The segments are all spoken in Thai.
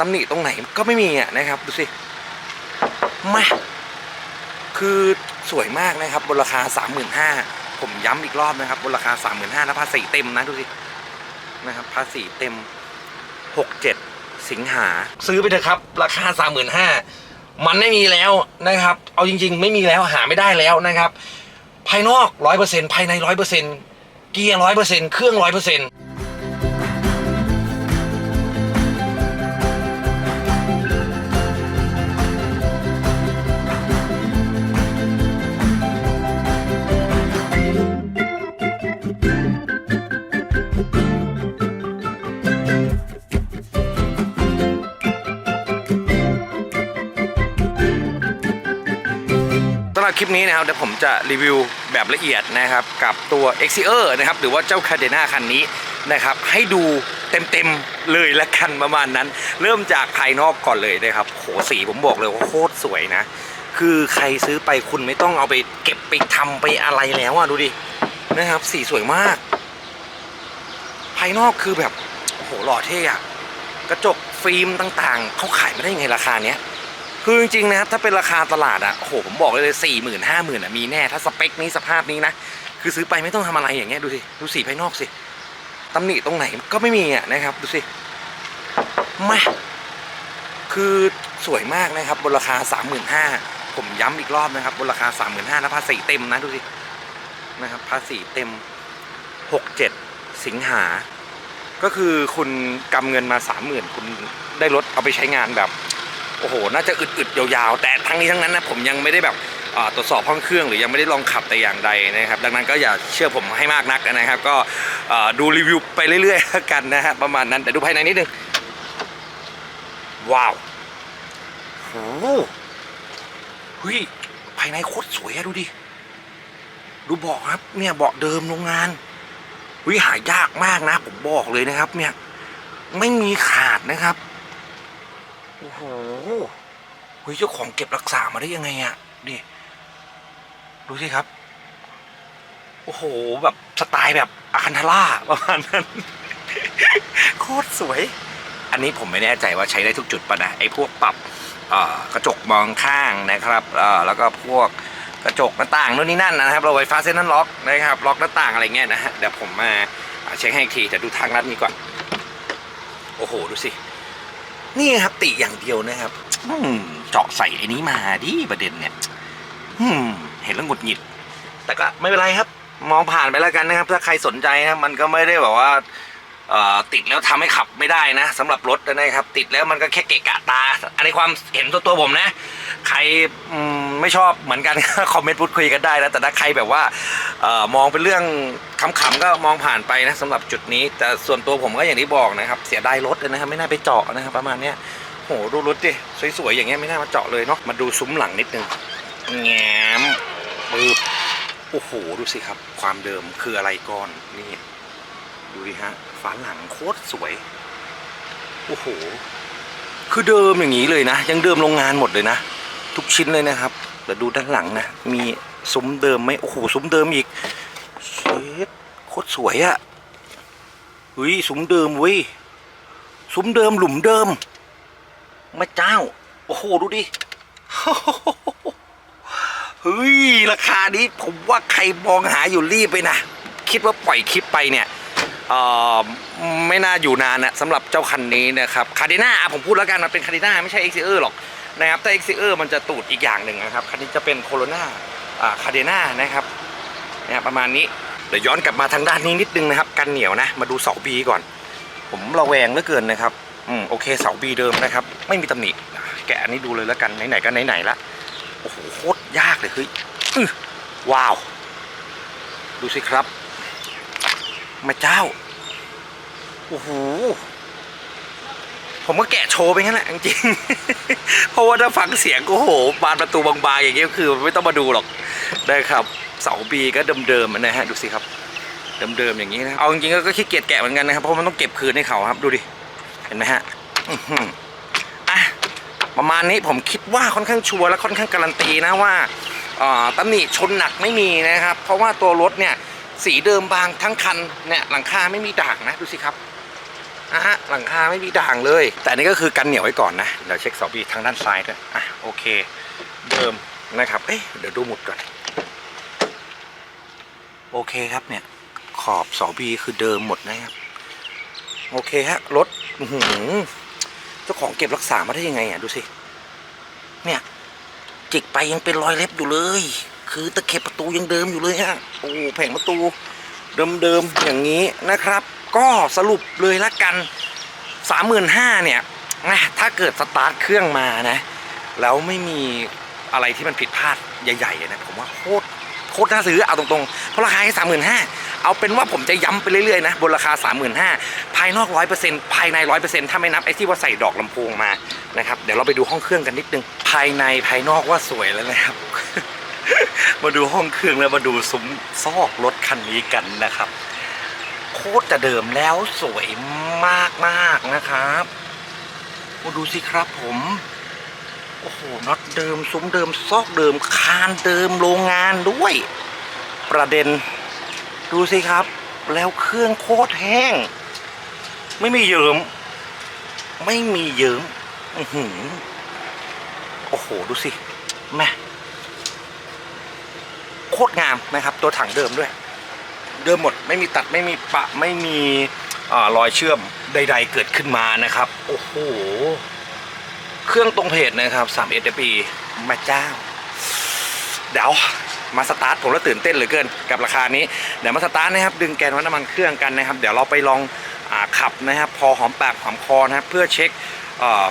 ตำหนิตรงไหนก็ไม่มีอะนะครับ ดูสิมาคือสวยมากนะครับบนราคา 35,000ผมย้ำอีกรอบนะครับบนราคา 35,000แล้วภาษีเต็มนะดูสินะครับภาษีเต็ม 67 สิงหา ซื้อไปเถอะครับ ราคา 35,000มันไม่มีแล้วนะครับ เอาจริง ๆ ไม่มีแล้วหาไม่ได้แล้วนะครับ ภายนอก 100%ภายใน 100%เกียร์100%เครื่อง 100% สำหรับคลิปนี้นะครับเดี๋ยวผมจะรีวิวแบบละเอียดนะครับกับตัว x e r นะครับหรือว่าเจ้าคาเดนาคันนี้นะครับให้ดูเต็มๆเลยละกันประมาณนั้น เริ่มจากภายนอกก่อนเลยนะครับโหสีผมบอกเลยว่าโคตรสวยนะ คือใครซื้อไปคุณไม่ต้องเอาไปเก็บไปทำไปอะไรแล้วอะดูดินะครับสีสวยมาก ภายนอกคือแบบโหหล่อเท่อะกระจกฟิล์มต่างๆ เขาขายไม่ได้ยังไงราคาเนี้ย คือจริงๆนะครับถ้าเป็นราคาตลาดอะโอ้โหผมบอกเลยเลยสี่หมื่นห้าหมื่นอะมีแน่ถ้าสเปคนี้สภาพนี้นะคือซื้อไปไม่ต้องทำอะไรอย่างเงี้ยดูสิดูสีภายนอกสิตำหนิตรงไหนก็ไม่มีอะนะครับดูสิมาคือสวยมากนะครับบนราคาสามหมื่นห้าผมย้ำอีกรอบนะครับบนราคาสามหมื่นห้าแล้วภาษีเต็มนะดูสินะครับภาษีเต็มหกเจ็ดสิงหา ก็คือคุณกำเงินมาสามหมื่นคุณได้รถเอาไปใช้งานแบบ โอ้โห น่าจะอึดๆยาวๆ แต่ทั้งนี้ทั้งนั้นนะผมยังไม่ได้แบบตรวจสอบห้องเครื่องหรือยังไม่ได้ลองขับแต่อย่างใดนะครับ ดังนั้นก็อย่าเชื่อผมให้มากนักนะครับ ก็ดูรีวิวไปเรื่อยๆกันนะฮะประมาณนั้นแต่ดูภายในนิดนึงว้าวโหเฮ้ยภายในโคตรสวยอะดูดิดูเบาะครับเนี่ยเบาะเดิมโรงงานวิหายากมากนะ ผมบอกเลยนะครับ เนี่ยไม่มีขาดนะครับ โอ้โหเฮ้ยเจ้าของเก็บรักษามาได้ยังไงอะดิดูสิครับ โอ้โห แบบสไตล์แบบอาคันทาร่าประมาณนั้น โคตรสวย อันนี้ผมไม่แน่ใจว่าใช้ได้ทุกจุดปะนะ ไอ้พวกปรับกระจกมองข้างนะครับแล้วก็พวกกระจกหน้าต่างนู่นนี่นั่นนะครับเราไฟฟ้าเส้นนั้นล็อกนะครับ ล็อกหน้าต่างอะไรเงี้ยนะฮะเดี๋ยวผมมาอ่าเช็คให้อีกทีแต่ดูทางลัดนี้ก่อน โอ้โห ดูสิ นี่ครับติอย่างเดียวนะครับอืมเจาะใส่ไอ้นี้มาดิประเด็นเนี่ยอืมเห็นแล้วหงุดหงิด แต่ก็ไม่เป็นไรครับ มองผ่านไปแล้วกันนะครับ ถ้าใครสนใจนะมันก็ไม่ได้แบบว่าติดแล้วทำให้ขับไม่ได้นะสำหรับรถนะครับ ติดแล้วมันก็แค่เกะกะตา อันนี้ความเห็นตัวตัวผมนะ ใครอืม ไม่ชอบเหมือนกัน คอมเมนต์พูดคุยกันได้นะแต่ถ้าใครแบบว่าออมองเป็นเรื่องขำๆก็มองผ่านไปนะสำหรับจุดนี้ แต่ส่วนตัวผมก็อย่างที่บอกนะครับ เสียดายรถนะครับไม่น่าไปเจาะนะครับประมาณเนี้ยโหดูรถดิสวยๆอย่างเงี้ยไม่น่ามาเจาะเลยเนาะมาดูซุ้มหลังนิดนึงแง้มปึ๊บโอ้โหดูสิครับ ความเดิมคืออะไรก่อนนี่ดูดิฮะฝาหลังโคตรสวยโอ้โหคือเดิมอย่างนี้เลยนะ ยังเดิมโรงงานหมดเลยนะ ทุกชิ้นเลยนะครับ แต่ดูด้านหลังนะ มีซุ้มเดิมไหมโอ้โหซุ้มเดิมอีกเชดโคตรสวยอะเฮ้ยซุ้มเดิมเว้ยซุ้มเดิมหลุมเดิมมาเจ้า โอ้โห ดูดิเฮ้ย ราคานี้ผมว่าใครมองหาอยู่รีบไปนะ คิดว่าปล่อยคลิปไปเนี่ย ไม่น่าอยู่นานนะสำหรับเจ้าคันนี้นะครับคาเดน่าผมพูดแล้วกันมันเป็นคาเดน่าไม่ใช่ x อ r หรอกนะครับแต่ x อ r มันจะตูดอีกอย่างหนึ่งนะครับคันนี้จะเป็นโคโรนาอ่าคาเดน่านะครับเนี่ยประมาณนี้เดี๋ยวย้อนกลับมาทางด้านนี้นิดนึงนะครับกันเหนียวนะ มาดูเสาบีก่อน ผมระแวงเหลือเกินนะครับอืมโอเคเสาบีเดิมนะครับ ไม่มีตำหนิแกะอันนี้ดูเลยแล้วกันไหนๆก็ไหนๆละโอ้โหโคตรยากเลยเฮ้ยว้าว ดูสิครับ มาเจ้า โอ้โห ผมก็แกะโชว์ไปงั้นแหละจริงเพราะว่าถ้าฟังเสียงก็โห บานประตูบางๆ อย่างเงี้ยคือไม่ต้องมาดูหรอก ได้ครับ เสาปีก็เดิมๆนะฮะ ดูสิครับ เดิมๆอย่างนี้นะ เอาจริงๆก็ขี้เกียจแกะเหมือนกันนะครับ เพราะมันต้องเก็บคืนให้เขาครับ ดูดิ เห็นไหมฮะอื้มอะประมาณนี้ผมคิดว่าค่อนข้างชัวร์และค่อนข้างการันตีนะว่าตำหนิชนหนักไม่มีนะครับ เพราะว่าตัวรถเนี่ย สีเดิมบางทั้งคันเนี่ยหลังคาไม่มีด่างนะดูสิครับนะฮะหลังคาไม่มีด่างเลย แต่อันนี่ก็คือกันเหนียวไว้ก่อนนะเดี๋ยวเช็คเสาบีทางด้านซ้ายด้วยอะโอเค เดิมนะครับเอ๊ะเดี๋ยวดูหมุดก่อนโอเคครับเนี่ยขอบเสาบีคือเดิมหมดนะครับโอเคฮะรถหืเจ้าของเก็บรักษามาได้ยังไงอะดูสิเนี่ยจิกไปยังเป็นรอยเล็บอยู่เลย คือตะเข็บประตูยังเดิมอยู่เลยฮะโอ้แผงประตูเดิมๆอย่างนี้นะครับ ก็สรุปเลยละกัน 35,000เนี่ยนะถ้าเกิดสตาร์ทเครื่องมานะ แล้วไม่มีอะไรที่มันผิดพลาดใหญ่ๆนะผมว่าโคตรโคตรน่าซื้อเอาตรงๆ เพราะราคาแค่สามหมื่นห้าเอาเป็นว่าผมจะย้ำไปเรื่อยๆนะบนราคา 35,000ภายนอก 100%ภายใน 100%ถ้าไม่นับไอ้ที่ว่าใส่ดอกลำโพงมานะครับเดี๋ยวเราไปดูห้องเครื่องกันนิดนึง ภายในภายนอกว่าสวยแล้วนะครับ มาดูห้องเครื่องแล้วมาดูซุ้มซอกรถคันนี้กันนะครับ โคตรจะเดิมแล้วสวยมากๆนะครับมาดูสิครับผม โอ้โหน็อตเดิมซุ้มเดิมซอกเดิมคานเดิมโรงงานด้วย ประเด็น ดูสิครับ แล้วเครื่องโคตรแห้ง ไม่มีเยิมไม่มีเยิมโอ้โห ดูสิแม่ ตรงามนะครับ ตัวถังเดิมด้วย เดิมหมดไม่มีตัดไม่มีปะไม่มีอรอยเชื่อมใด ๆ เกิดขึ้นมานะครับ โอ้โห เครื่องตรงเพจนะครับ3 s p แม่เจ้า เดี๋ยวมาสตาร์ทผมแล้วตื่นเต้นเหลือเกินกับราคานี้ เดี๋ยวมาสตาร์ทนะครับ ดึงแกนวัดน้ำมันเครื่องกันนะครับ เดี๋ยวเราไปลองอขับนะครับ พอหอมปากหอมคอนะครับ เพื่อเช็ค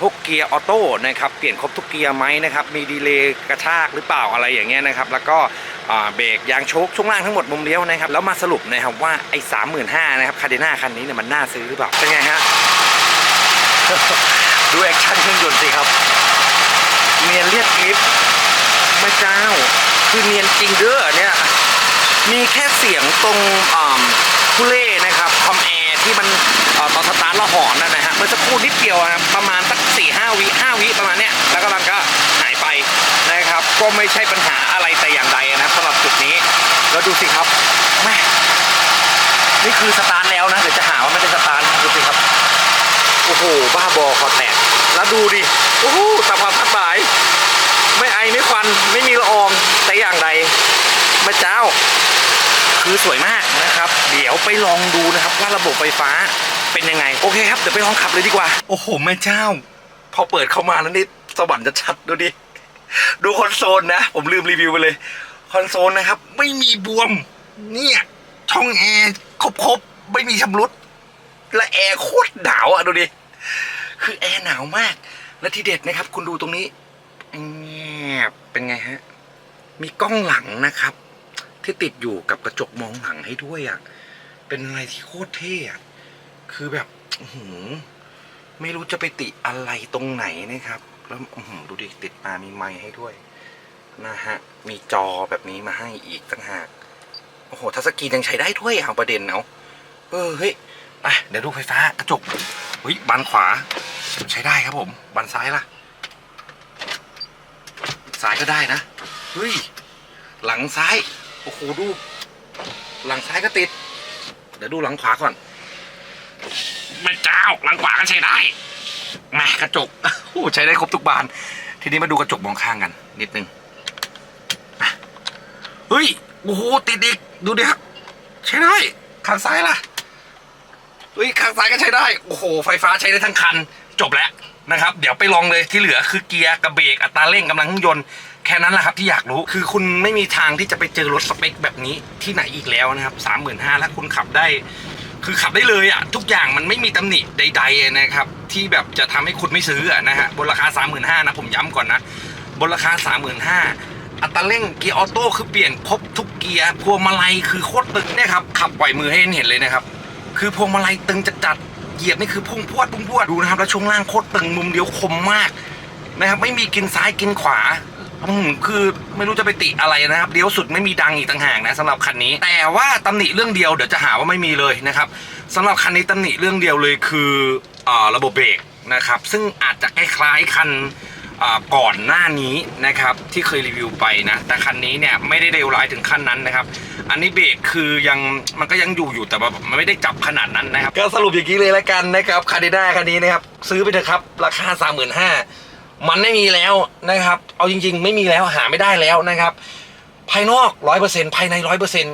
พวกเกียร์ออโต้นะครับ เปลี่ยนครบทุกเกียร์ไหมนะครับ มีดีเลย์กระชากหรือเปล่าอะไรอย่างเงี้ยนะครับ แล้วก็ เบรกยางโชคช่วงล่างทั้งหมดมุมเลี้ยวนะครับแล้วมาสรุปนะครับว่าไอ้สามหมื่นห้านะครับคาเดน่าคันนี้เนี่ยมันน่าซื้อหรือเปล่าเป็นไงฮะดูแอคชั่นเครื่องยนต์สิครับ เนียนเรียบกริฟไม่เจ้า คือเนียนจริงเด้อเนี่ยมีแค่เสียงตรงอ่าทุเล่นะครับคอมแอร์ที่มันอ่อตอนสตาร์ทและหอนนั่นนะฮะเมื่อสักครู่นิดเดียวนะครับประมาณสักสี่ห้าวิห้าวิประมาณเนี้ยแล้วก็มันก็หายไปนะครับ ก็ไม่ใช่ปัญหาอะไรแต่อย่างใดนะสำหรับจุดนี้แล้วดูสิครับแม่นี่คือสตาร์ทแล้วนะเดี๋ยวจะหาว่าไม่ได้สตาร์ทดูสิครับโอ้โหบ้าบอคอแตกแล้วดูดิโอ้โหตาความทัดหมาย ไม่ไอไม่ควันไม่มีละอองแต่อย่างใดแม่เจ้า คือสวยมากนะครับ เดี๋ยวไปลองดูนะครับว่าระบบไฟฟ้าเป็นยังไง โอเคครับเดี๋ยวไปลองขับเลยดีกว่า โอ้โหแม่เจ้า พอเปิดเข้ามาแล้วนี่สวรรค์จะชัดดูดิ ดูคอนโซลนะ ผมลืมรีวิวไปเลย คอนโซลนะครับ ไม่มีบวม เนี่ยช่องแอร์ครบๆ ไม่มีชำรุด และแอร์โคตรหนาวอะ ดูดิ คือแอร์หนาวมาก และที่เด็ดนะครับ คุณดูตรงนี้แงบเป็นไงฮะ มีกล้องหลังนะครับ ที่ติดอยู่กับกระจกมองหลังให้ด้วยอะ เป็นอะไรที่โคตรเท่อะคือแบบหือไม่รู้จะไปติอะไรตรงไหนนะครับ แล้วดูดิติดมามีไมค์ให้ด้วย นะฮะ มีจอแบบนี้มาให้อีกต่างหาก โอ้โหทัชสกรีนยังใช้ได้ด้วยเอาประเด็นเอาเออเฮ้ยไปเดี๋ยวดูไฟฟ้ากระจกเฮ้ยบานขวา ใช้ได้ครับผมบานซ้ายล่ะซ้ายก็ได้นะเฮ้ยหลังซ้ายโอ้โหดู หลังซ้ายก็ติด เดี๋ยวดูหลังขวาก่อน ไม่เจ้าหลังขวาก็ใช้ได้ แหมกระจกโอ้ใช้ได้ครบทุกบาน ทีนี้มาดูกระจกมองข้างกัน นิดนึงเฮ้ยโอ้โหติดอีกดูดิครับใช้ได้ข้างซ้ายล่ะเฮ้ยข้างซ้ายก็ใช้ได้โอ้โหไฟฟ้าใช้ได้ทั้งคัน จบแล้วนะครับ เดี๋ยวไปลองเลยที่เหลือคือเกียร์กับเบรกอัตราเร่งกำลังเครื่องยนต์แค่นั้นแหละครับที่อยากรู้คือคุณไม่มีทางที่จะไปเจอรถสเปคแบบนี้ที่ไหนอีกแล้วนะครับสามหมื่นห้าแล้วคุณขับได้ คือขับได้เลยอะทุกอย่างมันไม่มีตำหนิใด ๆ นะครับ ที่แบบจะทำให้คุณไม่ซื้อนะฮะบนราคาสามหมื่นห้านะผมย้ำก่อนนะบนราคาสามหมื่นห้าอัตราเร่งเกียร์ออโต้คือเปลี่ยนครบทุกเกียร์พวงมาลัยคือโคตรตึงเนี่ยครับขับปล่อยมือให้เห็นเลยนะครับคือพวงมาลัยตึงจัดๆเหยียบนี่คือพุ่งพรวดพุ่งพรวดดูนะครับแล้วช่วงล่างโคตรตึงมุมเดียวคมมากนะครับไม่มีกินซ้ายกินขวา อืมคือไม่รู้จะไปติอะไรนะครับเลี้ยวสุดไม่มีดังอีกต่างหากนะสำหรับคันนี้ แต่ว่าตำหนิเรื่องเดียวเดี๋ยวจะหาว่าไม่มีเลยนะครับสำหรับคันนี้ตำหนิเรื่องเดียวเลยคืออ่อระบบเบรกนะครับ ซึ่งอาจจะคล้ายๆคันก่อนหน้านี้นะครับที่เคยรีวิวไปนะ แต่คันนี้เนี่ยไม่ได้เร็วร้ายถึงขั้นนั้นนะครับ อันนี้เบรกคือยังมันก็ยังอยู่อยู่แต่ว่ามันไม่ได้จับขนาดนั้นนะครับ ก็สรุปอย่างนี้เลยละกันนะครับคาร์ดิด้าคันนี้นะครับ ซื้อไปเถอะครับ ราคา 35,000 มันไม่มีแล้วนะครับ เอาจริง ๆ ไม่มีแล้วหาไม่ได้แล้วนะครับ ภายนอกร้อยเปอร์เซ็นภายในร้อยเปอร์เซ็น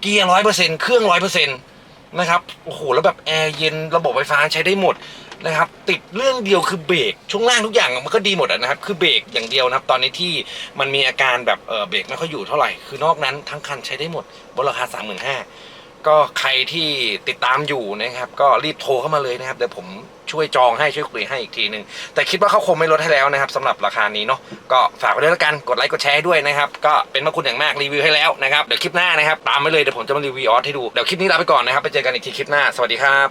เกียร์ร้อยเปอร์เซ็นเครื่องร้อยเปอร์เซ็นนะครับโอ้โหแล้วแบบแอร์เย็นระบบไฟฟ้าใช้ได้หมดนะครับ ติดเรื่องเดียวคือเบรกช่วงล่างทุกอย่างมันก็ดีหมดนะครับ คือเบรกอย่างเดียวนะครับ ตอนนี้ที่มันมีอาการแบบเออเบรกไม่ค่อยอยู่เท่าไหร่ คือนอกนั้นทั้งคันใช้ได้หมดบนราคา3 5 0 0 0ก็ใครที่ติดตามอยู่นะครับ ก็รีบโทรเข้ามาเลยนะครับเดี๋ยวผม ช่วยจองให้ช่วยคุยให้อีกทีหนึ่งแต่คิดว่าเขาคงไม่ลดให้แล้วนะครับสำหรับราคานี้เนาะก็ฝากไว้ด้วยแล้วกันกดไลค์กดแชร์ด้วยนะครับก็เป็นมาคุณอย่างมากรีวิวให้แล้วนะครับเดี๋ยวคลิปหน้านะครับตามไปเลยเดี๋ยวผมจะมารีวิวออสให้ดูเดี๋ยวคลิปนี้ลาไปก่อนนะครับไปเจอกันอีกทีคลิปหน้าสวัสดีครับ